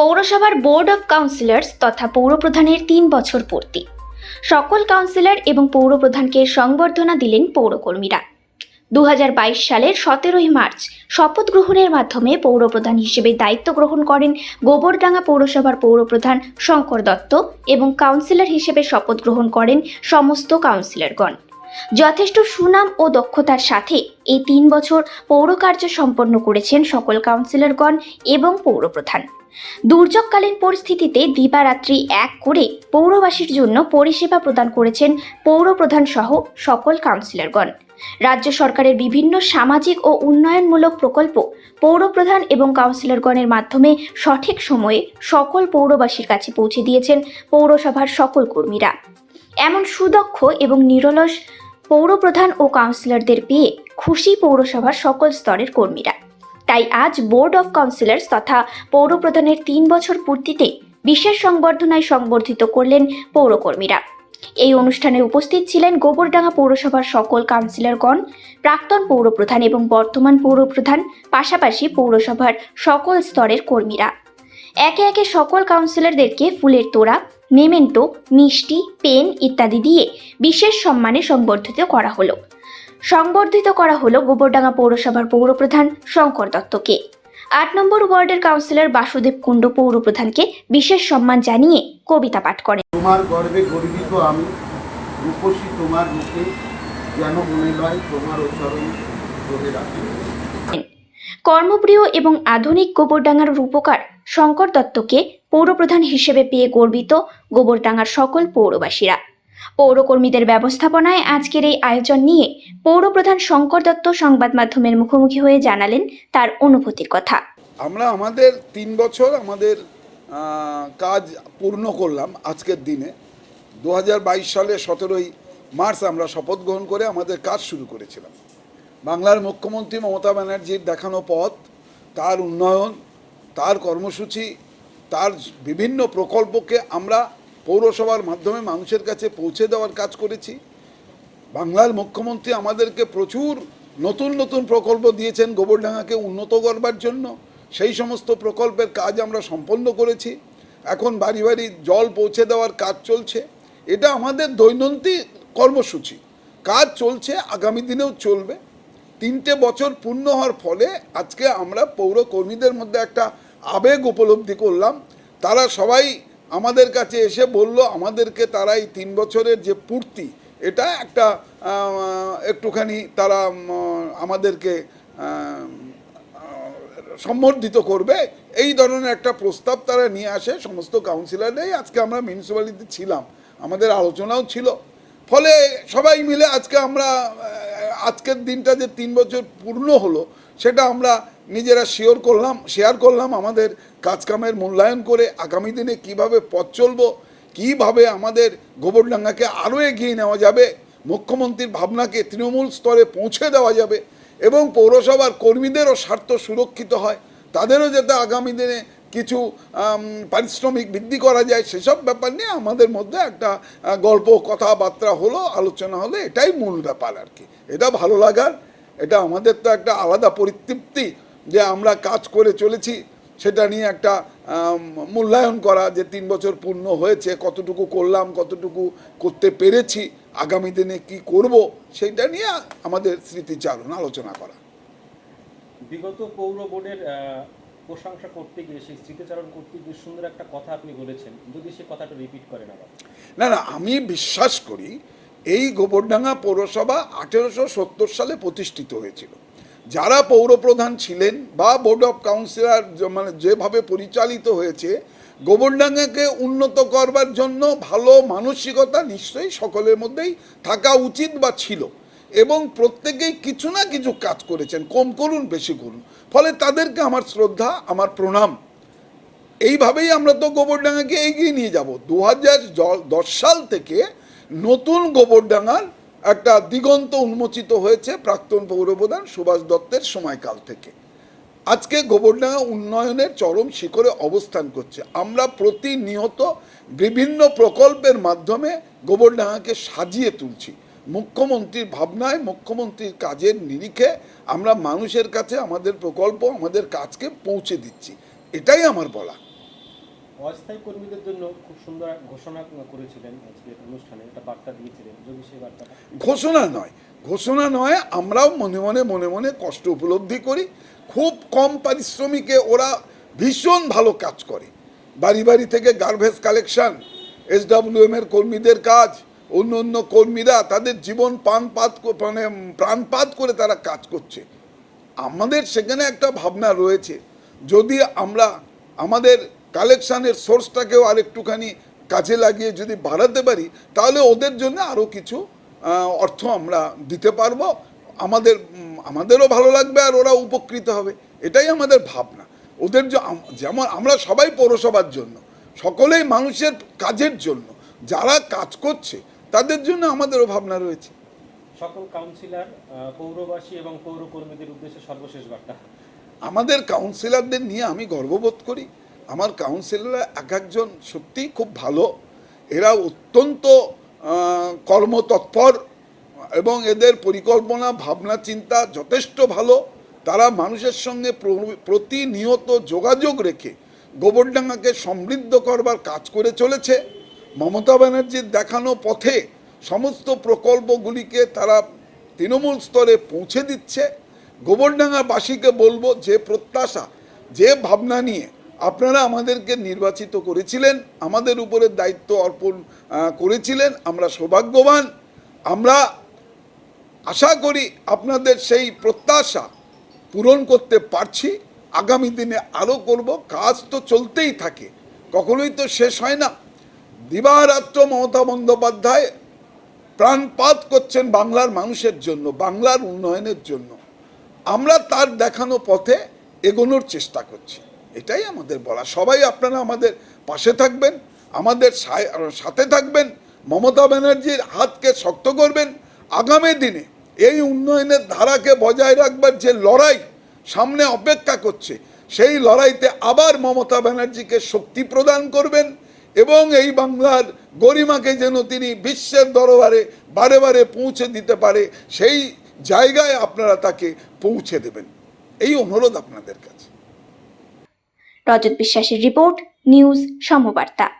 পৌরসভার board of councillors তথা পৌরপ্রধানের তিন বছর পূর্তি। সকল কাউন্সিলর এবং পৌরপ্রধানকে সংবর্ধনা দিলেন পৌরকর্মীরা। দু হাজার বাইশ সালের সতেরোই মার্চ শপথ গ্রহণের মাধ্যমে পৌরপ্রধান হিসেবে দায়িত্ব গ্রহণ করেন গোবরডাঙ্গা পৌরসভার পৌরপ্রধান শঙ্কর দত্ত এবং কাউন্সিলর হিসেবে শপথ গ্রহণ করেন সমস্ত কাউন্সিলরগণ। যথেষ্ট সুনাম ও দক্ষতার সাথে এই তিন বছর পৌরকার্য সম্পন্ন করেছেন সকল কাউন্সিলরগণ এবং পৌরপ্রধান। দুর্যোগকালীন পরিস্থিতিতে দিবারাত্রি এক করে পৌরবাসীর জন্য পরিষেবা প্রদান করেছেন পৌরপ্রধান সহ সকল কাউন্সিলরগণ। রাজ্য সরকারের বিভিন্ন সামাজিক ও উন্নয়নমূলক প্রকল্প পৌরপ্রধান এবং কাউন্সিলরগণের মাধ্যমে সঠিক সময়ে সকল পৌরবাসীর কাছে পৌঁছে দিয়েছেন পৌরসভার সকল কর্মীরা। এমন সুদক্ষ এবং নিরলস পৌরপ্রধান ও কাউন্সিলরদের পেয়ে খুশি পৌরসভার সকল স্তরের কর্মীরা। তাই আজ বোর্ড অফ কাউন্সিলর্স তথা পৌরপ্রধানের তিন বছর পূর্তিতে বিশেষ সংবর্ধনায় সংবর্ধিত করলেন পৌরকর্মীরা। এই অনুষ্ঠানে উপস্থিত ছিলেন গোবরডাঙ্গা পৌরসভার সকল কাউন্সিলরগণ, প্রাক্তন পৌরপ্রধান এবং বর্তমান পৌরপ্রধান, পাশাপাশি পৌরসভার সকল স্তরের কর্মীরা। একে একে সকল কাউন্সিলরদেরকে ফুলের তোড়া মেমেন্টো, মিষ্টি, পেন ইত্যাদি দিয়ে বিশেষ সম্মানে সংবর্ধিত করা হলো। সংবর্ধিত করা হলো গোবরডাঙ্গা পৌরসভার পৌরপ্রধান শঙ্কর দত্তকে। আট নম্বর ওয়ার্ডের কাউন্সিলর বাসুদেব কুণ্ড পৌরপ্রধানকে বিশেষ সম্মান জানিয়ে কবিতা পাঠ করেন। তোমার গর্বে গর্বিত আমি, রূপসী তোমার মুখে যেন মনে নয় তোমার উচ্চারণ ধরে রাখি। কর্মপ্রিয় এবং আধুনিক গোবরডাঙ্গার রূপকার শঙ্কর দত্তকে পৌরপ্রধান হিসেবে পেয়ে গর্বিত গোবরডাঙ্গার সকল পৌরবাসীরা। পৌরকর্মীদের ব্যবস্থাপনায় আজকের এই আয়োজন নিয়ে পৌরপ্রধান শঙ্কর দত্ত সংবাদ মাধ্যমের মুখোমুখি হয়ে জানালেন তার অনুভূতির কথা। আমরা আমাদের তিন বছর আমাদের কাজ পূর্ণ করলাম আজকের দিনে। দু হাজার বাইশ সালে সতেরোই মার্চ আমরা শপথ গ্রহণ করে আমাদের কাজ শুরু করেছিলাম। বাংলার মুখ্যমন্ত্রী মমতা ব্যানার্জির দেখানো পথ, তার উন্নয়ন, তার কর্মসূচি, তার বিভিন্ন প্রকল্পকে আমরা পৌরসভার মাধ্যমে মানুষের কাছে পৌঁছে দেওয়ার কাজ করেছি। বাংলার মুখ্যমন্ত্রী আমাদেরকে প্রচুর নতুন নতুন প্রকল্প দিয়েছেন গোবরডাঙ্গাকে উন্নত করবার জন্য। সেই সমস্ত প্রকল্পের কাজ আমরা সম্পন্ন করেছি। এখন বাড়ি বাড়ি জল পৌঁছে দেওয়ার কাজ চলছে। এটা আমাদের দৈনন্দিন কর্মসূচি। কাজ চলছে, আগামী দিনেও চলবে। তিনটে বছর পূর্ণ হওয়ার ফলে আজকে আমরা পৌর কর্মীদের মধ্যে একটা আবেগ উপলব্ধি করলাম। তারা সবাই আমাদের কাছে এসে বলল, আমাদেরকে তারা এই তিন বছরের যে পূর্তি, এটা একটা একটুখানি তারা আমাদেরকে সম্বর্ধিত করবে। এই ধরনের একটা প্রস্তাব তারা নিয়ে আসে, সমস্ত কাউন্সিলররাই আজকে আমরা মিউনিসিপ্যালিটি ছিলাম। আমাদের আলোচনাও ছিল। ফলে সবাই মিলে আজকে আমরা আজকের দিনটা যে তিন বছর পূর্ণ হলো, সেটা আমরা নিজেরা শিওর করলাম শেয়ার করলাম আমাদের কাজকামের মূল্যায়ন করে আগামী দিনে কীভাবে পথ চলবো, কীভাবে আমাদের গোবরডাঙ্গাকে আরও এগিয়ে নেওয়া যাবে, মুখ্যমন্ত্রীর ভাবনাকে তৃণমূল স্তরে পৌঁছে দেওয়া যাবে এবং পৌরসভার কর্মীদেরও স্বার্থ সুরক্ষিত হয়, তাদেরও যাতে আগামী দিনে কিছু পারিশ্রমিক বৃদ্ধি করা যায়, সেসব ব্যাপার নিয়ে আমাদের মধ্যে একটা গল্প, কথাবার্তা হলো, আলোচনা হলো, এটাই মূল ব্যাপার আর কি। এটা ভালো লাগার, এটা আমাদের তো একটা আলাদা পরিতৃপ্তি যে আমরা কাজ করে চলেছি, সেটা নিয়ে একটা মূল্যায়ন করা যে তিন বছর পূর্ণ হয়েছে, কতটুকু করলাম, কতটুকু করতে পেরেছি, আগামী দিনে কি করব, সেটা নিয়ে আমাদের স্মৃতিচারণ, আলোচনা করা। বিগত পৌর বোর্ডের প্রশংসা করতে গিয়ে, সেই স্মৃতিচারণ করতে গিয়ে সুন্দর একটা কথা আপনি বলেছেন। যদি সে কথাটা রিপিট করেন আবার। না না, আমি বিশ্বাস করি এই গোবরডাঙ্গা পৌরসভা আঠেরোশো সত্তর সালে প্রতিষ্ঠিত হয়েছিল। যারা পৌরপ্রধান ছিলেন বা বোর্ড অফ কাউন্সিলর মানে যেভাবে পরিচালিত হয়েছে, গোবরডাঙ্গাকে উন্নত করবার জন্য ভালো মানসিকতা নিশ্চয়ই সকলের মধ্যেই থাকা উচিত বা ছিল। এবং প্রত্যেকেই কিছু না কিছু কাজ করেছেন, কম করুন, বেশি করুন। ফলে তাদেরকে আমার শ্রদ্ধা, আমার প্রণাম। এইভাবেই আমরা তো গোবরডাঙ্গাকে এগিয়ে নিয়ে যাব। দু দশ সাল থেকে নতুন গোবরডাঙ্গার একটা দিগন্ত উন্মোচিত হয়েছে প্রাক্তন পৌরপ্রধান সুভাষ দত্তের সময়কাল থেকে। আজকে গোবরডাঙ্গা উন্নয়নের চরম শিখরে অবস্থান করছে। আমরা প্রতিনিয়ত বিভিন্ন প্রকল্পের মাধ্যমে গোবরডাঙ্গাকে সাজিয়ে তুলছি। মুখ্যমন্ত্রীর ভাবনায় মুখ্যমন্ত্রীর কাজের নিরিখে আমরা মানুষের কাছে আমাদের প্রকল্প আমাদের কাজকে পৌঁছে দিচ্ছি। এটাই আমার বলা। অস্থায়ী কর্মীদের জন্য খুব সুন্দর ঘোষণা করেছিলেন আজকের অনুষ্ঠানে একটা বার্তা দিয়েছিলেন। যদি সেই বার্তাটা। ঘোষণা নয়। ঘোষণা নয় আমরাও মনে মনে মনে মনে কষ্ট উপলব্ধি করি। খুব কম পারিশ্রমিকে ওরা ভীষণ ভালো কাজ করে। বাড়ি বাড়ি থেকে গার্ভেজ কালেকশন এসডাব্লিউএম এর কর্মীদের কাজ অন্য অন্য কর্মীরা তাদের জীবন প্রাণপাত মানে প্রাণপাত করে তারা কাজ করছে। আমাদের সেখানে একটা ভাবনা রয়েছে। যদি আমরা আমাদের কালেকশানের সোর্সটাকেও আরেকটুখানি কাজে লাগিয়ে যদি বাড়াতে পারি, তাহলে ওদের জন্য আরও কিছু অর্থ আমরা দিতে পারব। আমাদের আমাদেরও ভালো লাগবে আর ওরা উপকৃত হবে। এটাই আমাদের ভাবনা। ওদের যেমন আমরা সবাই পৌরসভার জন্য, সকলেই মানুষের কাজের জন্য, যারা কাজ করছে তাদের জন্য আমাদেরও ভাবনা রয়েছে। সকল কাউন্সিলর পৌরবাসী এবং পৌর কর্মীদের উদ্দেশ্যে সর্বশেষ বার্তা। আমাদের কাউন্সিলরদের নিয়ে আমি গর্ববোধ করি। আমার কাউন্সিলররা এক একজন সত্যিই খুব ভালো। এরা অত্যন্ত কর্মতৎপর এবং এদের পরিকল্পনা ভাবনা চিন্তা যথেষ্ট ভালো। তারা মানুষের সঙ্গে প্রতিনিয়ত যোগাযোগ রেখে গোবরডাঙ্গাকে সমৃদ্ধ করবার কাজ করে চলেছে। মমতা ব্যানার্জির দেখানো পথে সমস্ত প্রকল্পগুলিকে তারা তৃণমূল স্তরে পৌঁছে দিচ্ছে। গোবরডাঙ্গাবাসীকে বলব যে প্রত্যাশা, যে ভাবনা নিয়ে আপনারা আমাদেরকে নির্বাচিত করেছিলেন, আমাদের উপরে দায়িত্ব অর্পণ করেছিলেন, আমরা সৌভাগ্যবান। আমরা আশা করি আপনাদের সেই প্রত্যাশা পূরণ করতে পারছি, আগামী দিনে আরও করব। কাজ তো চলতেই থাকে, কখনোই তো শেষ হয় না। দিবারাত্র মমতা বন্দ্যোপাধ্যায় প্রাণপাত করছেন বাংলার মানুষের জন্য, বাংলার উন্নয়নের জন্য। আমরা তার দেখানো পথে এগোনোর চেষ্টা করছি। এটাই আমাদের বলা। সবাই আপনারা আমাদের পাশে থাকবেন, আমাদের সাথে থাকবেন, মমতা ব্যানার্জির হাতকে শক্ত করবেন। আগামী দিনে এই উন্নয়নের ধারাকে বজায় রাখবার যে লড়াই সামনে অপেক্ষা করছে, সেই লড়াইতে আবার মমতা ব্যানার্জিকে শক্তি প্রদান করবেন। এবং এই বাংলার গরিমাকে যেন তিনি বিশ্বের দরবারে বারে বারে পৌঁছে দিতে পারে, সেই জায়গায় আপনারা তাকে পৌঁছে দেবেন। এই অনুরোধ আপনাদের কাছে। রজত বিশ্বাসের রিপোর্ট, নিউজ, সমবার্তা।